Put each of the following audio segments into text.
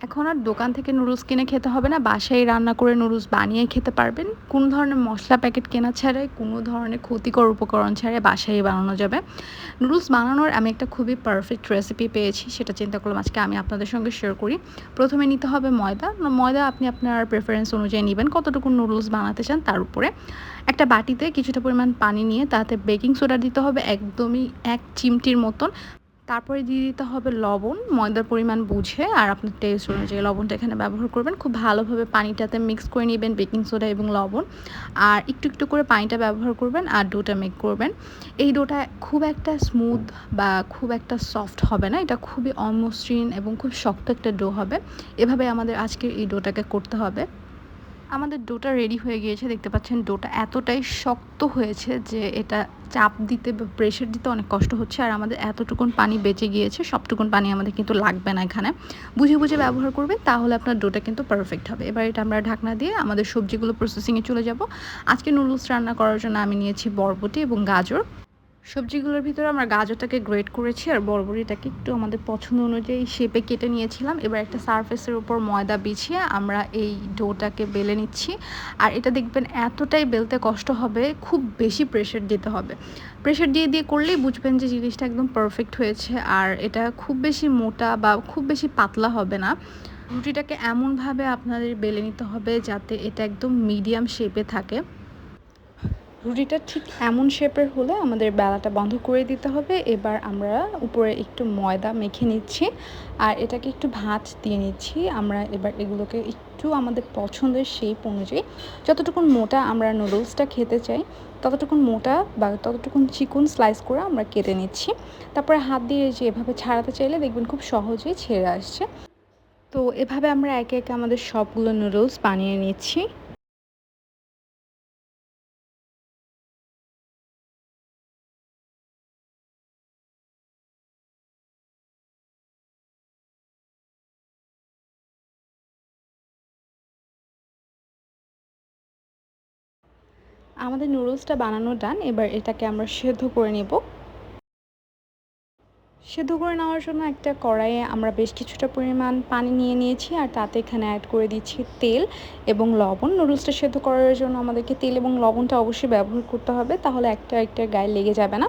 এখন আর দোকান থেকে নুডলস কিনে খেতে হবে না। বাসায় রান্না করে নুডলস বানিয়ে খেতে পারবেন। কোন ধরনের মশলা প্যাকেট কেনা ছাড়াই, কোনো ধরনের ক্ষতিকর উপকরণ ছাড়াই বাসায় বানানো যাবে। নুডলস বানানোর আমি একটা খুবই পারফেক্ট রেসিপি পেয়েছি, সেটা চিন্তা করলাম আজকে আমি আপনাদের সঙ্গে শেয়ার করি। প্রথমে নিতে হবে ময়দা। ময়দা আপনি আপনার প্রেফারেন্স অনুযায়ী নেবেন, কতটুকু নুডলস বানাতে চান তার উপরে। একটা বাটিতে কিছুটা পরিমাণ পানি নিয়ে তাতে বেকিং সোডা দিতে হবে, একদমই এক চিমটির মতন। তারপরে দিয়ে দিতে হবে লবণ, ময়দার পরিমাণ বুঝে আর আপনার টেস্ট অনুযায়ী লবণটা এখানে ব্যবহার করবেন। খুব ভালোভাবে পানিটাতে মিক্স করে নেবেন বেকিং সোডা এবং লবণ। আর একটু একটু করে পানিটা ব্যবহার করবেন আর ডোটা মেক করবেন। এই ডোটা খুব একটা স্মুথ বা খুব একটা সফট হবে না, এটা খুবই অমসৃণ এবং খুব শক্ত একটা ডো হবে। এভাবে আমাদের আজকের এই ডোটাকে করতে হবে। আমাদের ডোটা রেডি হয়ে গিয়েছে, দেখতে পাচ্ছেন ডোটা এতটাই শক্ত হয়েছে যে এটা চাপ দিতে বা প্রেশার দিতে অনেক কষ্ট হচ্ছে আর আমাদের এতটুকুন পানি বেঁচে গিয়েছে, সবটুকুন পানি আমাদের কিন্তু লাগবে না এখানে। বুঝে বুঝে ব্যবহার করবে তাহলে আপনার ডোটা কিন্তু পারফেক্ট হবে। এবার এটা আমরা ঢাকনা দিয়ে আমাদের সবজিগুলো প্রসেসিংয়ে চলে যাব। আজকে নুডলস রান্না করার জন্য আমি নিয়েছি বরবটি এবং গাজর। সবজিগুলোর ভিতরে আমরা গাজরটাকে গ্রেট করেছি আর বরবরিটাকে একটু আমাদের পছন্দ অনুযায়ী শেপে কেটে নিয়েছিলাম। এবার একটা সারফেসের উপর ময়দা বিছিয়ে আমরা এই ডোটাকে বেলে নিচ্ছি। আর এটা দেখবেন এতটাই বেলতে কষ্ট হবে, খুব বেশি প্রেশার দিতে হবে। প্রেশার দিয়ে দিয়ে করলেই বুঝবেন যে জিনিসটা একদম পারফেক্ট হয়েছে আর এটা খুব বেশি মোটা বা খুব বেশি পাতলা হবে না। রুটিটাকে এমনভাবে আপনাদের বেলে নিতে হবে যাতে এটা একদম মিডিয়াম শেপে থাকে। রুটিটা ঠিক এমন শেপের হলে আমাদের বেলাটা বন্ধ করে দিতে হবে। এবার আমরা উপরে একটু ময়দা মেখে নিচ্ছি আর এটাকে একটু ভাঁজ দিয়ে নিচ্ছি। আমরা এবার এগুলোকে একটু আমাদের পছন্দের শেপ অনুযায়ী যতটুকুন মোটা আমরা নুডলসটা খেতে চাই, ততটুকুন মোটা বা ততটুকুন চিকুন স্লাইস করে আমরা কেটে নিচ্ছি। তারপরে হাত দিয়ে যে এভাবে ছাড়াতে চাইলে দেখবেন খুব সহজেই ছেড়ে আসছে। তো এভাবে আমরা একে একে আমাদের সবগুলো নুডলস বানিয়ে নিচ্ছি। আমাদের নুডলসটা বানানো ডান এবার এটাকে আমরা সেদ্ধ করে নেব। সেদ্ধ করে নেওয়ার জন্য একটা কড়াইয়ে আমরা বেশ কিছুটা পরিমাণ পানি নিয়ে নিয়েছি, আর তাতে এখানে অ্যাড করে দিচ্ছি তেল এবং লবণ। নুডলসটা সেদ্ধ করার জন্য আমাদেরকে তেল এবং লবণটা অবশ্যই ব্যবহার করতে হবে, তাহলে একটা একটা গায়ে লেগে যাবে না।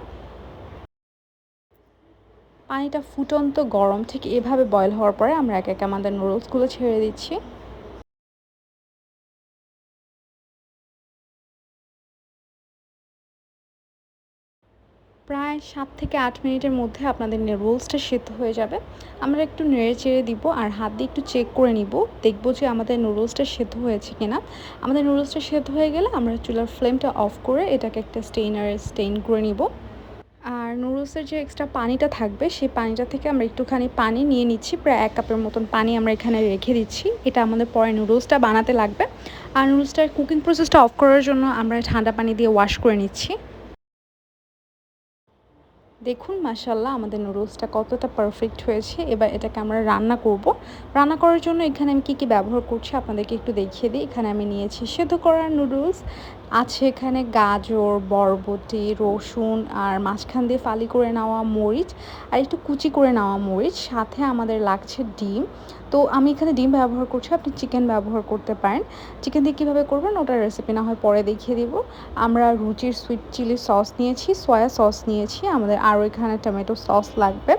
পানিটা ফুটন্ত গরম, ঠিক এভাবে বয়ল হওয়ার পরে আমরা এক এক আমাদের নুডলসগুলো ছেড়ে দিচ্ছি। প্রায় সাত থেকে আট মিনিটের মধ্যে আপনাদের রোলসটা সেদ্ধ হয়ে যাবে। আমরা একটু নেড়ে চেড়ে দিব আর হাত দিয়ে একটু চেক করে নিব, দেখব যে আমাদের নুডলসটা সেদ্ধ হয়েছে কিনা। আমাদের নুডলসটা সেদ্ধ হয়ে গেলে আমরা চুলার ফ্লেমটা অফ করে এটাকে একটা স্টেইনারে, স্টেইন করে নিব। আর নুডলসের যে এক্সট্রা পানিটা থাকবে, সেই পানিটা থেকে আমরা একটুখানি পানি নিয়ে নিচ্ছি, প্রায় এক কাপের মতন পানি আমরা এখানে রেখে দিচ্ছি। এটা আমাদের পরে নুডলসটা বানাতে লাগবে। আর নুডলসটার কুকিং প্রসেসটা অফ করার জন্য আমরা ঠান্ডা পানি দিয়ে ওয়াশ করে নিচ্ছি। দেখুন মাসাল্লাহ আমাদের নুডলসটা কতটা পারফেক্ট হয়েছে। এবার এটাকে আমরা রান্না করব। রান্না করার জন্য এখানে আমি কী কী ব্যবহার করছি আপনাদেরকে একটু দেখিয়ে দিই। এখানে আমি নিয়েছি সেদ্ধ করার নুডলস আছে এখানে গাজর, বরবটি, রসুন আর মাঝখান দিয়ে ফালি করে নেওয়া মরিচ আর একটু কুচি করে নেওয়া মরিচ, সাথে আমাদের লাগছে ডিম। তো আমি এখানে ডিম ব্যবহার করছি, আপনি চিকেন ব্যবহার করতে পারেন। চিকেন দিয়ে কীভাবে করবেন ওটার রেসিপি না হয় পরে দেখিয়ে দিব। আমরা রুচির সুইট চিলি সস নিয়েছি সয়া সস নিয়েছি, আমাদের আরও এখানে টমেটো সস লাগবে।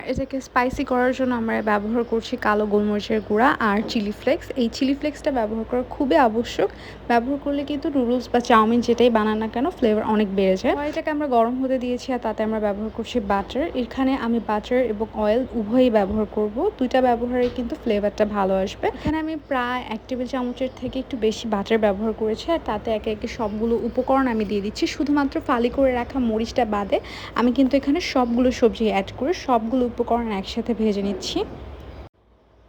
আর এটাকে স্পাইসি করার জন্য আমরা ব্যবহার করছি কালো গোলমরিচের গুঁড়া আর চিলি ফ্লেক্স এই চিলি ফ্লেক্সটা ব্যবহার করা খুবই আবশ্যক। ব্যবহার করলে কিন্তু নুডলস বা চাউমিন যেটাই বানান কেন ফ্লেভার অনেক বেড়ে যায়। এটাকে আমরা গরম হতে দিয়েছি আর তাতে আমরা ব্যবহার করছি বাটার এখানে আমি বাটার এবং অয়েল উভয়ই ব্যবহার করব। দুইটা ব্যবহারে কিন্তু ফ্লেভারটা ভালো আসবে। এখানে আমি প্রায় এক টেবিল চামচের থেকে একটু বেশি বাটার ব্যবহার করেছি আর তাতে একে একে সবগুলো উপকরণ আমি দিয়ে দিচ্ছি। শুধুমাত্র ফালি করে রাখা মরিচটা বাদে আমি কিন্তু এখানে সবগুলো সবজি অ্যাড করে সবগুলো উপকরণ একসাথে ভেজে নিচ্ছি।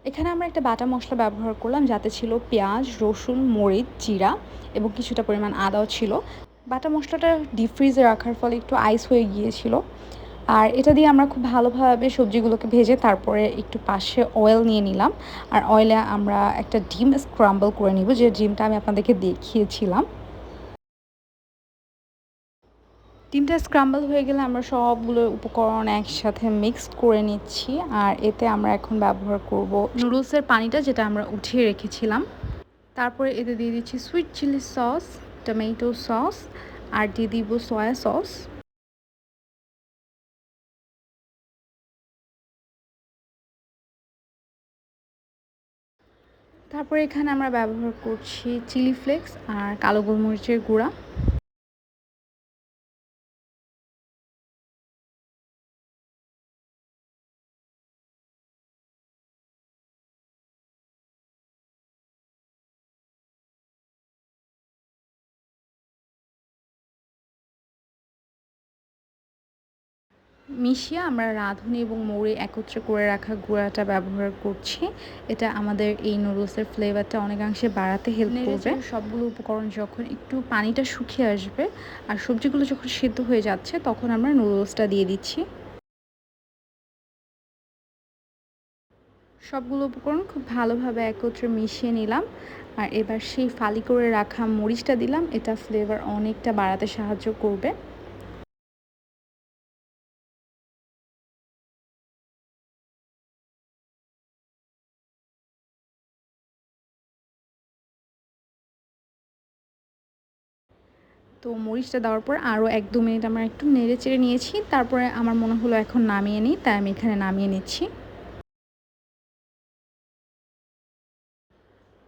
এখানে আমরা একটা বাটা মশলা ব্যবহার করলাম, যাতে ছিল পেঁয়াজ, রসুন, মরিচ, জিরা এবং কিছুটা পরিমাণ আদাও ছিল। বাটা মশলাটা ডিপ ফ্রিজে রাখার ফলে একটু আইস হয়ে গিয়েছিল। আর এটা দিয়ে আমরা খুব ভালোভাবে সবজিগুলোকে ভেজে তারপরে একটু পাশে অয়েল নিয়ে নিলাম। আর অয়েলে আমরা একটা ডিম স্ক্রাম্বল করে নিব, যে ডিমটা আমি আপনাদেরকে দেখিয়েছিলাম। ডিমটা স্ক্রাম্বল হয়ে গেলে আমরা সবগুলো উপকরণ একসাথে মিক্সড করে নিচ্ছি, আর এতে আমরা এখন ব্যবহার করব নুডলসের পানিটা যেটা আমরা উঠিয়ে রেখেছিলাম। তারপরে এতে দিয়ে দিচ্ছি sweet chilli sauce tomato sauce আর দিয়ে দিব সয়া সস তারপরে এখানে আমরা ব্যবহার করছি চিলি ফ্লেক্স আর কালো গোলমরিচের গুঁড়া। মিশিয়ে আমরা রাঁধুনি এবং মৌরি একত্রে করে রাখা গুঁড়াটা ব্যবহার করছি। এটা আমাদের এই নুডলসের ফ্লেভারটা অনেকাংশে বাড়াতে হেল্প করবে। সবগুলো উপকরণ যখন একটু পানিটা শুকিয়ে আসবে আর সবজিগুলো যখন সেদ্ধ হয়ে যাচ্ছে তখন আমরা নুডলসটা দিয়ে দিচ্ছি। সবগুলো উপকরণ খুব ভালোভাবে একত্রে মিশিয়ে নিলাম। আর এবার সেই ফালি করে রাখা মরিচটা দিলাম। এটা ফ্লেভার অনেকটা বাড়াতে সাহায্য করবে। তো মরিচটা দেওয়ার পর আরও এক দু মিনিট আমরা একটু নেড়ে চেড়ে নিয়েছি। তারপরে আমার মনে হলো এখন নামিয়ে নিই, তাই আমি এখানে নামিয়ে নিচ্ছি।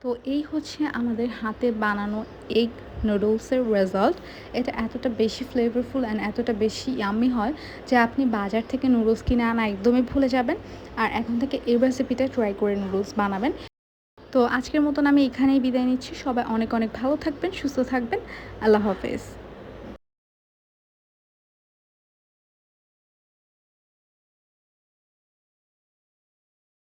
তো এই হচ্ছে আমাদের হাতে বানানো এগ নুডলসের রেজাল্ট এটা এতটা বেশি ফ্লেভারফুল অ্যান্ড এতটা বেশি ইয়ামি হয় যে আপনি বাজার থেকে নুডলস কিনে আনা একদমই ভুলে যাবেন। আর এখন থেকে এই রেসিপিটা ট্রাই করে নুডলস বানাবেন। তো আজকের মতন আমি এখানেই বিদায় নিচ্ছি। সবাই অনেক অনেক ভালো থাকবেন, সুস্থ থাকবেন। আল্লাহ হাফেজ।